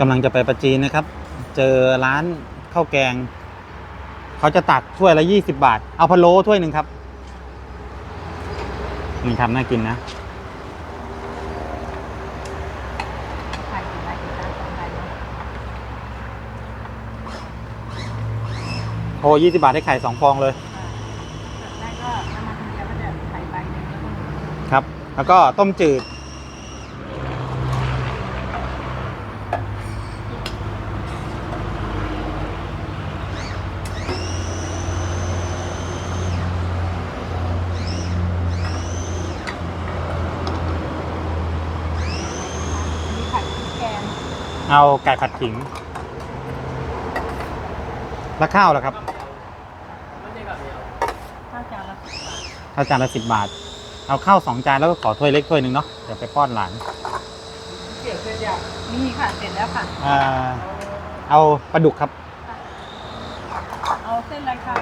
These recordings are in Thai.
กำลังจะไปประจีนนะครับ เจอร้านข้าวแกง เขาจะตักถ้วยละยี่สิบาท เอาพะโล้ถ้วยหนึ่งครับนี่ครับน่ากินนะไข่กี่ใบกี่จานสองใบเนาะโอ้ยี่สิบาทได้ไข่สองฟองเลยอ่าได้ก็ถ้ามาคนเดียวก็จะไข่ใบหนึงแล้วก็ครับ แล้วก็ต้มจืด มีไข่พริกแกง เอาไก่ผัดขิง แล้วข้าวล่ะครับ ข้าวจานละสิบบาทข้าวจานละสิบบาท เอาข้าวสองจานแล้วก็ขอถ้วยเล็กถ้วยหนึ่งเนาะ เดี๋ยวไปป้อนหลาน เกี่ยวเส้นยามีค่ะเสร็จแล้วค่ะ อ่า เอาปลาดุกครับ เอาเส้นอะไรคะ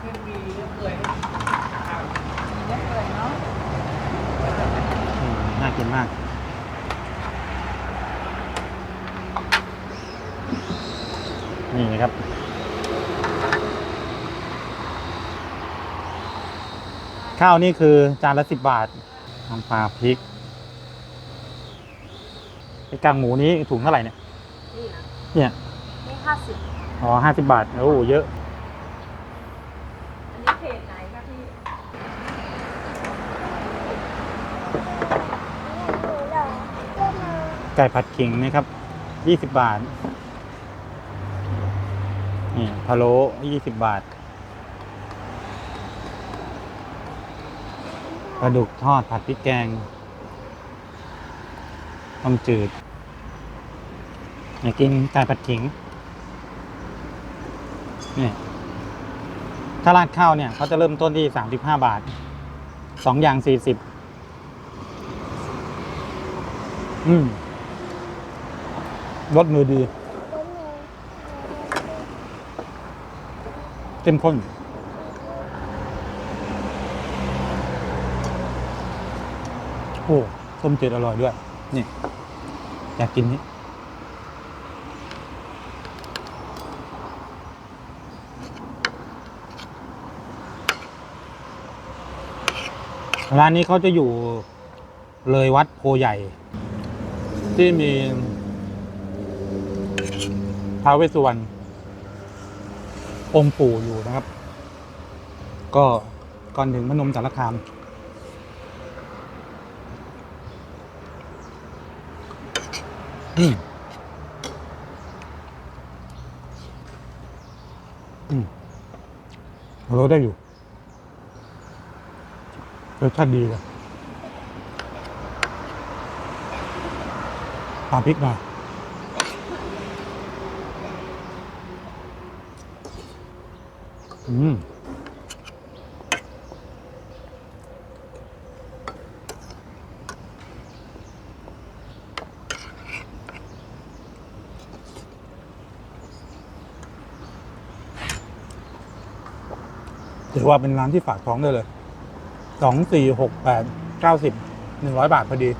เส้นมีเนื้อเปื่อยมีเนื้อเปื่อยเนาะ อืมน่ากินมาก นี่นะครับ ข้าวนี่คือจานละสิบบาทน้ำปลาพริกไอ้กางหมูนี้ถุงเท่าไหร่เนี่ย นี่นะเนี่ยนี่ห้าสิบอ๋อห้าสิบบาทโอ้โหเยอะ อันนี้เพจไหนคะพี่ไก่ผัดขิงนะครับยี่สิบบาท นี่พะโล้ยี่สิบบาทปลาดุกทอดผัดพริกแกงต้มจืดอยากกินไก่ผัดขิงนี่ถ้าราดข้าวเนี่ยเขาจะเริ่มต้นที่สามสิบห้าบาทสองอย่างสี่สิบอืมรสมือดี เข้มข้นโอ้ส้มจืดอร่อยด้วย นี่ อยากกินนี่ร้านนี้เขาจะอยู่เลยวัดโพใหญ่ ที่มีท้าวเวสสุวรรณ องค์ปู่อยู่นะครับ ก็ก่อนถึงพนมสารคามอืมอืมเราได้อยู่รสชาติดีเลยปลาพริกหน่อย อืมถือว่าเป็นร้านที่ฝากท้องได้เลย สองสี่หกแปดเก้าสิบหนึ่งร้อยบาทพอดี